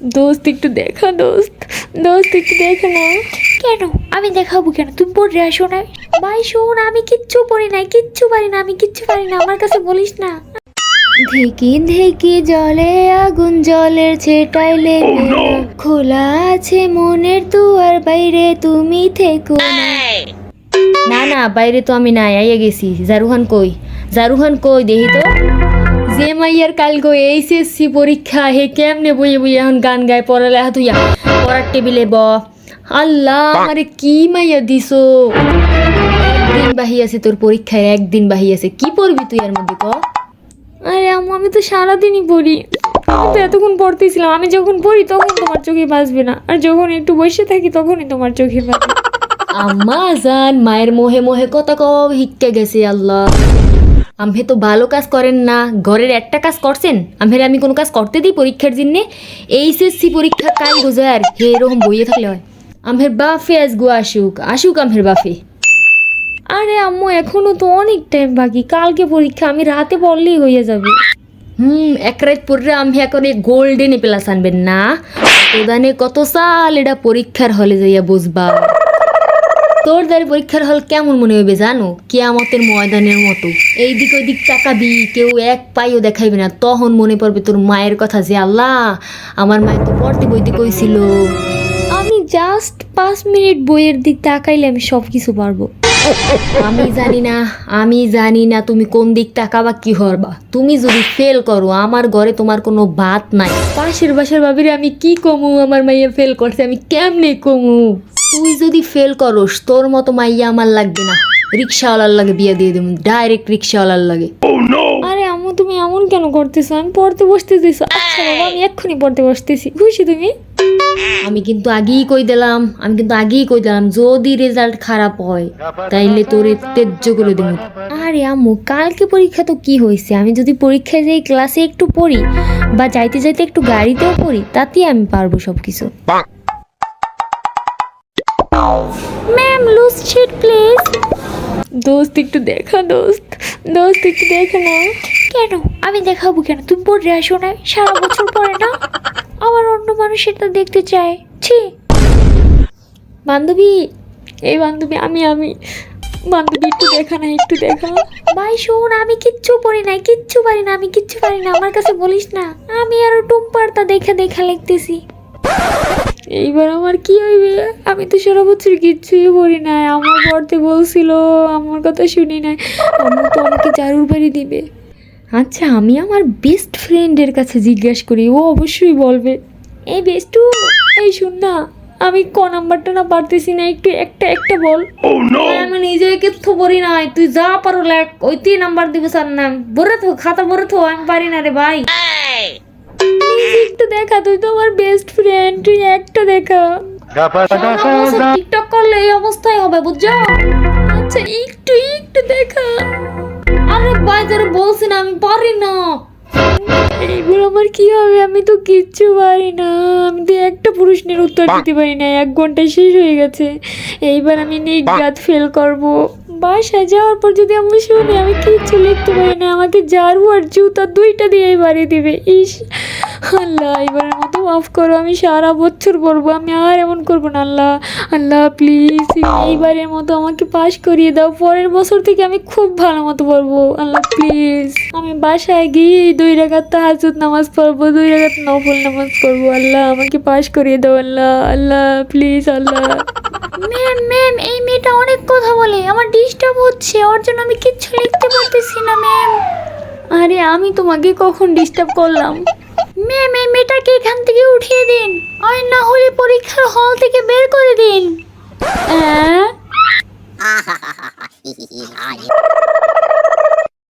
দোস্ত একটু দেখা দোস্ত। দোস্ত একটু দেখে না। কেন? আমি দেখাবো কেন? তুমি পড়ে আসো না। ভাই শোন আমি কিচ্ছু পড়ি নাই কিচ্ছু পারি না আমি কিচ্ছু পারি না আমার কাছে বলিস না। ধেকি ধেকি জলে আগুন জলের ছেটাইলে মেলা। খোলা আছে মনের দুয়ার বাইরে তুমি থেকো না। না না বাইরে তো আমি নাই আইয়া গেছি। জারুহান কই? জারুহান কই দেখি তো। যে মাইয়ার কাল গো এইচএসসি পরীক্ষা হে কেমনে বইয়ে বইয়ে এখন গান গায় পড়ালেখা তুইয়া পড়ার টেবিলে ব। আল্লাহ আমারে কি মাইয়া দিছো? একদিন বাহি আছে তোর পরীক্ষায় একদিন বাহি আছে। কি পড়বি তুই এর মধ্যে ক? আরে আম্মু আমি তো সারাদিনই পড়ি। আমি তো এতক্ষণ পড়তেছিলাম। আমি যখন পড়ি তখন তোমার চোখে বাঁচবে না। আর যখন একটু বসে থাকি তখনই তোমার চোখে বাঁচবে আম্মা জান মায়ের মোহে মোহে কত কব হিক্কে গেছে আল্লাহ। আম্ভে তো ভালো কাজ করেন না, ঘরের একটা কাজ করছেন। আম্ভের আমি কোনো কাজ করতে দিই পরীক্ষার জন্যে এইচএসসি পরীক্ষা কাল আর হে এরকম বইয়ে থাকলে হয়। আম্ভের বাফে আজগো আসুক আসুক আম্ভের বাফে আরে আম্মু, এখনও তো অনেক টাইম বাকি, কালকে পরীক্ষা, আমি রাতে পড়লেই হয়ে যাবে। হুম, এক রাত পরে আমি এখন এই গোল্ডেন প্লাস আনবেন না। প্রদানে কত সাল এটা পরীক্ষার হলে যাইয়া বুঝবা তোর দ্বারে পরীক্ষার হল কেমন মনে হইবে জানো? কেয়ামতের ময়দানের মতো। এই দিক ওই দিক তাকাবি কেউ এক পাইও দেখাইবে না। তখন মনে পড়বে তোর মায়ের কথা যে আল্লাহ আমার মায়ের তো পড়তে বইতে কইছিল। আমি জাস্ট পাঁচ মিনিট বইয়ের দিক তাকাইলে আমি সব কিছু পারব। আমি জানি না আমি জানি না তুমি কোন দিক তাকাবা কি হরবা। তুমি যদি ফেল করো আমার ঘরে তোমার কোনো ভাত নাই। পাশের বাসার ভাবিরে আমি কি কমু? আমার মাইয়া ফেল করছে আমি কেমনে কমু? তুই যদি ফেল করস তোর মতো মাইয়া আমার লাগবে না। রিক্সাওয়ালার লাগে বিয়ে দিয়ে দেবো ডাইরেক্ট রিক্সাওয়ালার লাগে। আরে আম্মু তুমি এমন কেন করতেছো? আমি পড়তে বসতেছি। আচ্ছা বাবা আমি এক্ষুনি পড়তে বসতেছি। খুশি তুমি? আমি কিন্তু আগেই কই দিলাম আমি কিন্তু আগেই কই দিলাম যদি রেজাল্ট খারাপ হয় তাইলে তোর তেজ্য করে দেবো। আরে আম্মু কালকে পরীক্ষা তো কি হয়েছে? আমি যদি পরীক্ষায় যাই ক্লাসে একটু পড়ি বা যাইতে যাইতে একটু গাড়িতেও পড়ি তাতেই আমি পারব সব কিছু ম্যাম লুজ শিট প্লিজ দোস্ত একটু দেখা দোস্ত। দোস্ত একটু দেখে না। কেন? আমি দেখাবো কেন? তুমি পড়ে আসো না? সারা বছর পরে না? আমার অন্য মানুষ এটা দেখতে চায়। ছি। বান্ধবী। এই বান্ধবী আমি আমি। বান্ধবী একটু দেখা না একটু দেখা। ভাই শোন আমি কিচ্ছু পড়ি নাই কিচ্ছু পারি না আমি কিচ্ছু পারি না। আমার কাছে বলিস না আমি আরও টুম্পারটা দেখা দেখা লিখতেছি। এইবার আমার কি হইবে? আমি তো সারা বছর কিচ্ছুই পড়ি নাই। আমার পড়তে বলছিল আমার কথা শুনি নাই। আমার তো আমাকে জারুর বাড়ি দিবে। আচ্ছা আমি আমার বেস্ট ফ্রেন্ডের কাছে জিজ্ঞাসা করি ও অবশ্যই বলবে। এই বেস্টু এই শুন না আমি ক নাম্বারটা না পারতেছি না একটু একটা একটা বল। আমি নিজে কিচ্ছু পড়ি নাই তুই যা পারো লেখ ওই তিন নাম্বার দিবে স্যার নাম। বলে তো খাতা বলে তো আমি পারি না রে ভাই। একটু দেখা তুই তো আমার বেস্ট ফ্রেন্ড তুই একটা দেখা। টিকটক করলে এই অবস্থায় হবে বুঝছ? আচ্ছা একটু একটু দেখা। আরে ভাই তোর বলছি না আমি পারি না। এইবার আমার কি হবে? আমি তো কিচ্ছু পারি না। আমি তো একটা প্রশ্নের উত্তর দিতে পারি না এক ঘণ্টা শেষ হয়ে গেছে। এইবার আমি নির্ঘাত ফেল করব। বাসায় যাওয়ার পর যদি আমি শুনি, আমি কিচ্ছু লিখতে পারি না। আমাকে ঝাড়ু আর জুতা দুইটা দিয়েই বাড়ি দিবে। ইস, আল্লাহ এবারের মতো মাফ করো, আমি সারা বছর পড়ব আমি আর এমন করব না, আল্লাহ। আল্লাহ প্লিজ এইবারের মতো আমাকে পাশ করিয়ে দাও। পরের বছর থেকে আমি খুব ভালো মতো পড়ব আল্লাহ প্লিজ আমি বাসায় গিয়ে দুই রাগাত তাহাজুদ নামাজ পড়ব, দুই রাগাত নফল নামাজ পড়ব। আল্লাহ, আমাকে পাশ করিয়ে দাও, Allah. Allah please Allah. Ma'am ma'am, এই মেয়েটা অনেক কথা বলে। আমার ডিস্টার্ব হচ্ছে, ওর জন্য আমি কিচ্ছু লিখতে পারতেছি না, ম্যাম। আরে, আমি তোমাকে কখন ডিস্টার্ব করলাম? ম্যাম, এই মেয়েটাকে এখান থেকে উঠিয়ে দিন। আর না হলে পরীক্ষার হল থেকে বের করে দিন। হ্যাঁ